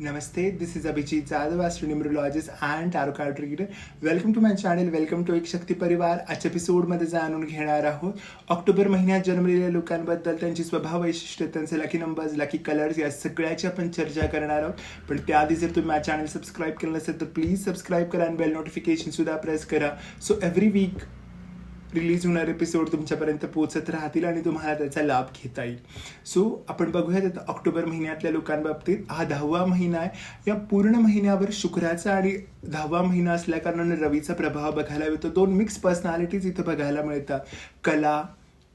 Namaste this is Abhijit Jadhav Jadhav, astronumerologist and tarot card reader welcome to my channel welcome to एक शक्ती परिवार. आजच्या एपिसोडमध्ये जाणून घेणार आहोत. ऑक्टोबर महिन्यात जन्मलेल्या लोकांबद्दल त्यांची स्वभाव वैशिष्ट्य त्यांचे लकी नंबर्स लकी कलर्स या सगळ्याची आपण चर्चा करणार आहोत. पण त्याआधी जर तुम्ही माझ्या चॅनल सबस्क्राईब केलं नसेल तर प्लीज सबस्क्राईब करा आणि बेल नोटिफिकेशन सुद्धा प्रेस करा. सो एव्हरी वीक रिलीज होणारे एपिसोड तुमच्यापर्यंत पोहोचत राहतील आणि तुम्हाला त्याचा लाभ घेता येईल. सो आपण बघूयात आता ऑक्टोबर महिन्यातल्या लोकांबाबतीत हा दहावा महिना आहे. या पूर्ण महिन्यावर शुक्राचा आणि दहावा महिना असल्याकारणानं रवीचा प्रभाव बघायला मिळतो. दोन मिक्स पर्सनॅलिटीज इथं बघायला मिळतात. कला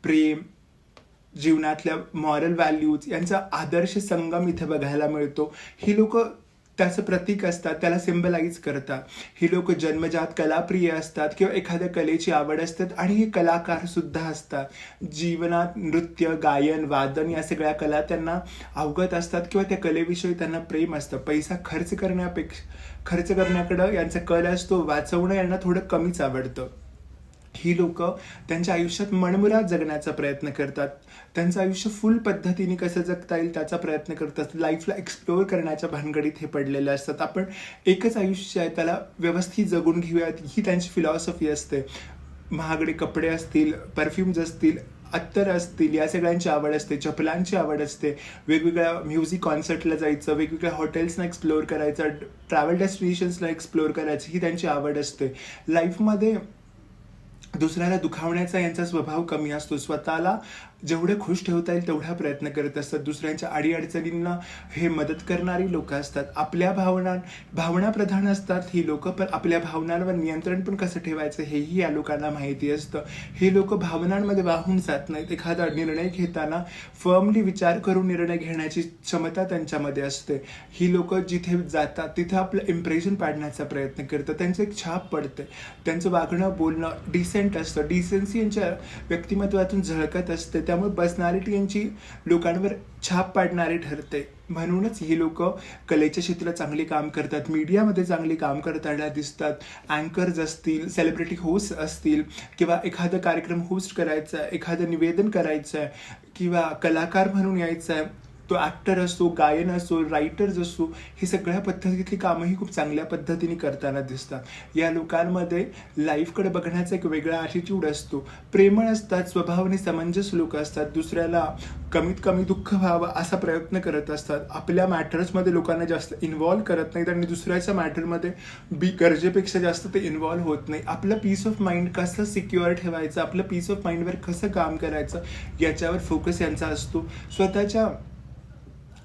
प्रेम जीवनातल्या मॉरल व्हॅल्यूज यांचा आदर्श संगम इथे बघायला मिळतो. ही लोक त्याचं प्रतीक असतात त्याला सिम्बलाइज करतात. ही लोक जन्मजात कलाप्रिय असतात किंवा एखाद्या कलेची आवड असतात आणि हे कलाकार सुद्धा असतात. जीवनात नृत्य गायन वादन या सगळ्या कला त्यांना अवगत असतात किंवा त्या कलेविषयी त्यांना प्रेम असतं. पैसा खर्च करण्यापेक्षा खर्च करण्याकडं यांचा कल असतो वाचवणं यांना थोडं कमीच आवडतं. ही लोक त्यांच्या आयुष्यात मनमुराद जगण्याचा प्रयत्न करतात. त्यांचं आयुष्य फुल पद्धतीने कसं जगता येईल त्याचा प्रयत्न करतात लाईफला एक्सप्लोअर करण्याच्या भानगडीत हे पडलेले असतात. आपण एकच आयुष्य आहे त्याला व्यवस्थित जगून घेऊयात ही त्यांची फिलॉसॉफी असते. महागडे कपडे असतील परफ्युम्स असतील अत्तर असतील या सगळ्यांची आवड असते चपलांची आवड असते. वेगवेगळ्या म्युझिक कॉन्सर्टला जायचं वेगवेगळ्या हॉटेल्सना एक्सप्लोअर करायचं ट्रॅव्हल डेस्टिनेशन्सला एक्सप्लोअर करायचं ही त्यांची आवड असते. लाईफमध्ये दुसऱ्याला दुखावण्याचा यांचा स्वभाव कमी असतो. स्वतःला जेवढे खुश ठेवता येईल तेवढा प्रयत्न करत असतात. दुसऱ्यांच्या अडीअडचणींना हे मदत करणारी लोक असतात. आपल्या भावना भावना प्रधान असतात ही लोक पण आपल्या भावनांवर नियंत्रण पण कसं ठेवायचं हेही या लोकांना माहिती असतं. हे लोक भावनांमध्ये वाहून जात नाहीत. एखादा निर्णय घेताना फर्मली विचार करून निर्णय घेण्याची क्षमता त्यांच्यामध्ये असते. ही लोक जिथे जातात तिथे आपलं इम्प्रेशन पाडण्याचा प्रयत्न करतात. त्यांचं एक छाप पडते. त्यांचं वागणं बोलणं डिसेंट असतं. डिसेन्सी यांच्या व्यक्तिमत्वातून झळकत असते. त्या त्यामुळे पर्सनॅलिटी यांची लोकांवर छाप पाडणारी ठरते. म्हणूनच ही लोक कलेच्या क्षेत्रात चांगली काम करतात मीडियामध्ये चांगली काम करताना दिसतात. अँकर्स असतील सेलिब्रिटी होस्ट असतील किंवा एखादा कार्यक्रम होस्ट करायचा आहे एखादं निवेदन करायचं आहे किंवा कलाकार म्हणून यायचं आहे तो ॲक्टर असो गायन असो रायटर्स असो हे सगळ्या पद्धतीतली कामंही खूप चांगल्या पद्धतीने करताना दिसतात. या लोकांमध्ये लाईफकडे बघण्याचा एक वेगळा ॲटिट्यूड असतो. प्रेमळ असतात स्वभावाने समंजस लोक असतात दुसऱ्याला कमीत कमी दुःख व्हावं असा प्रयत्न करत असतात. आपल्या मॅटर्समध्ये लोकांना जास्त इन्व्हॉल्व करत नाहीत आणि दुसऱ्याच्या मॅटरमध्ये बी गरजेपेक्षा जास्त ते इन्व्हॉल्व्ह होत नाही. आपलं पीस ऑफ माइंड कसं सिक्युअर ठेवायचं? आपलं पीस ऑफ माइंडवर कसं काम करायचं? याच्यावर फोकस यांचा असतो. स्वतःच्या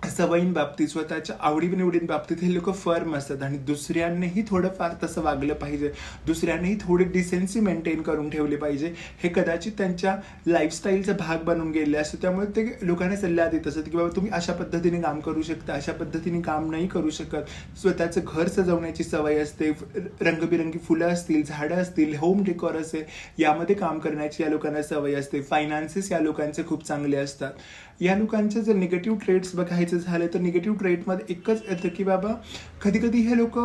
सवयींबाबतीत स्वतःच्या आवडीनिवडींबाबतीत हे लोक फर्म असतात आणि दुसऱ्यांनीही थोडंफार तसं वागलं पाहिजे. दुसऱ्यांनीही थोडी डिसेन्सी मेंटेन करून ठेवली पाहिजे. हे कदाचित त्यांच्या लाईफस्टाईलचा भाग बनून गेले असतो. त्यामुळे ते लोकांना सल्ला देत असतात की बाबा तुम्ही अशा पद्धतीने काम करू शकता अशा पद्धतीने काम नाही करू शकत. स्वतःचं घर सजवण्याची सवय असते रंगबिरंगी फुलं असतील झाडं असतील होम डेकॉर असेल यामध्ये काम करण्याची या लोकांना सवय असते. फायनान्सेस या लोकांचे खूप चांगले असतात. या लोकांचे जर निगेटिव्ह ट्रेड्स बघायचं झालं तर निगेटिव्ह ट्रेटमध्ये एकच येतं की बाबा कधी कधी हे लोक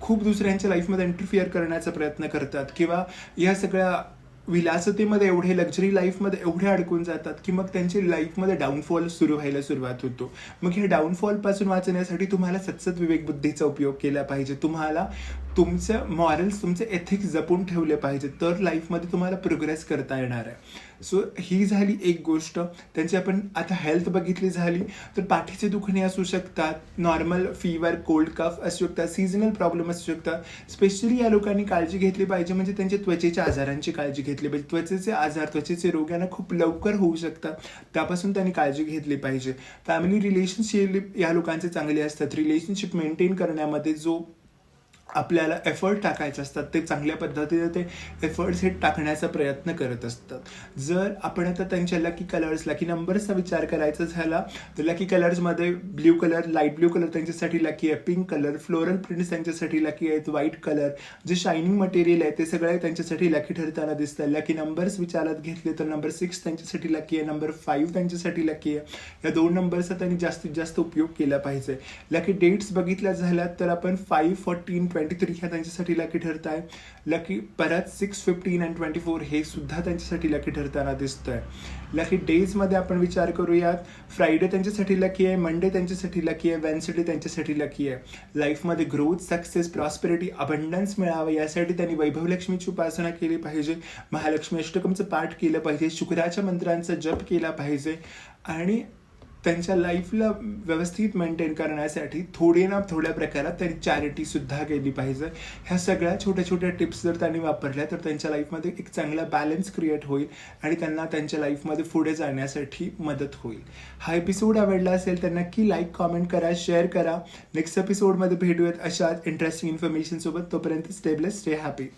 खूप दुसऱ्यांच्या लाईफमध्ये इंटरफिअर करण्याचा प्रयत्न करतात किंवा या सगळ्या विलासतेमध्ये एवढे लक्झरी लाईफमध्ये एवढे अडकून जातात की मग त्यांची लाईफमध्ये डाऊनफॉल सुरू व्हायला सुरुवात होतो. मग हे डाऊनफॉलपासून वाचण्यासाठी तुम्हाला सतसत विवेक बुद्धीचा उपयोग केला पाहिजे. तुम्हाला तुमचं मॉरल्स तुमचे एथिक्स जपून ठेवले पाहिजे तर लाईफमध्ये तुम्हाला प्रोग्रेस करता येणार आहे. सो ही झाली एक गोष्ट. त्यांची आपण आता हेल्थ बघितली झाली. तर पाठीचे दुखणे असू शकतात. नॉर्मल फीवर कोल्ड कफ असू शकतात. सीझनल प्रॉब्लेम असू शकतात. स्पेशली या लोकांनी काळजी घेतली पाहिजे. म्हणजे त्यांच्या त्वचेच्या आजारांची काळजी घेतली पाहिजे. त्वचेचे आजार त्वचेचे रोग यांना खूप लवकर होऊ शकतात. त्यापासून त्यांनी काळजी घेतली पाहिजे. फॅमिली रिलेशनशिप या लोकांचे चांगले असतात. रिलेशनशिप मेंटेन करण्यामध्ये जो आपल्याला एफर्ट टाकायचे असतात ते चांगल्या पद्धतीने ते एफर्ट्स हे टाकण्याचा प्रयत्न करत असतात. जर आपण आता त्यांच्या लकी कलर्स लकी नंबर्सचा विचार करायचा झाला तर lucky कलर्समध्ये blue colour light blue colour त्यांच्यासाठी लकी आहे पिंक कलर फ्लोरल प्रिंट्स त्यांच्यासाठी लकी आहेत व्हाईट कलर जे शायनिंग मटेरियल आहे ते सगळे त्यांच्यासाठी लकी ठरताना दिसतात. लकी नंबर्स विचारात घेतले तर नंबर सिक्स त्यांच्यासाठी लकी आहे नंबर फाईव्ह त्यांच्यासाठी लकी आहे. या दोन नंबरचा त्यांनी जास्तीत जास्त उपयोग केला पाहिजे. लकी डेट्स बघितल्या झाल्या तर आपण five fourteen twenty twenty three ह्या त्यांच्यासाठी लकी ठरत आहे लकी परत six fifteen and twenty four हे सुद्धा त्यांच्यासाठी लकी ठरताना दिसतंय. लकी डेजमध्ये आपण विचार करूयात. फ्रायडे त्यांच्यासाठी लकी आहे मंडे त्यांच्यासाठी लकी आहे वेन्सडे त्यांच्यासाठी लकी आहे. लाईफमध्ये ग्रोथ सक्सेस प्रॉस्पेरिटी अबंडन्स मिळावं यासाठी त्यांनी वैभवलक्ष्मीची उपासना केली पाहिजे. महालक्ष्मी अष्टकमचं पाठ केलं पाहिजे. शुक्राच्या मंत्रांचा जप केला पाहिजे. आणि त्यांच्या लाईफला व्यवस्थित मेंटेन करण्यासाठी थोडे ना थोड्या प्रकारात त्यांनी चॅरिटीसुद्धा केली पाहिजे. ह्या सगळ्या छोट्या छोट्या टिप्स जर त्यांनी वापरल्या तर त्यांच्या लाईफमध्ये एक चांगला बॅलन्स क्रिएट होईल आणि त्यांना त्यांच्या लाईफमध्ये पुढे जाण्यासाठी मदत होईल. हा एपिसोड आवडला असेल तर नक्की लाईक कॉमेंट करा शेअर करा. नेक्स्ट एपिसोडमध्ये भेटूयात अशाच इंटरेस्टिंग इन्फॉर्मेशनसोबत तोपर्यंत स्टेबलेस स्टे हॅपी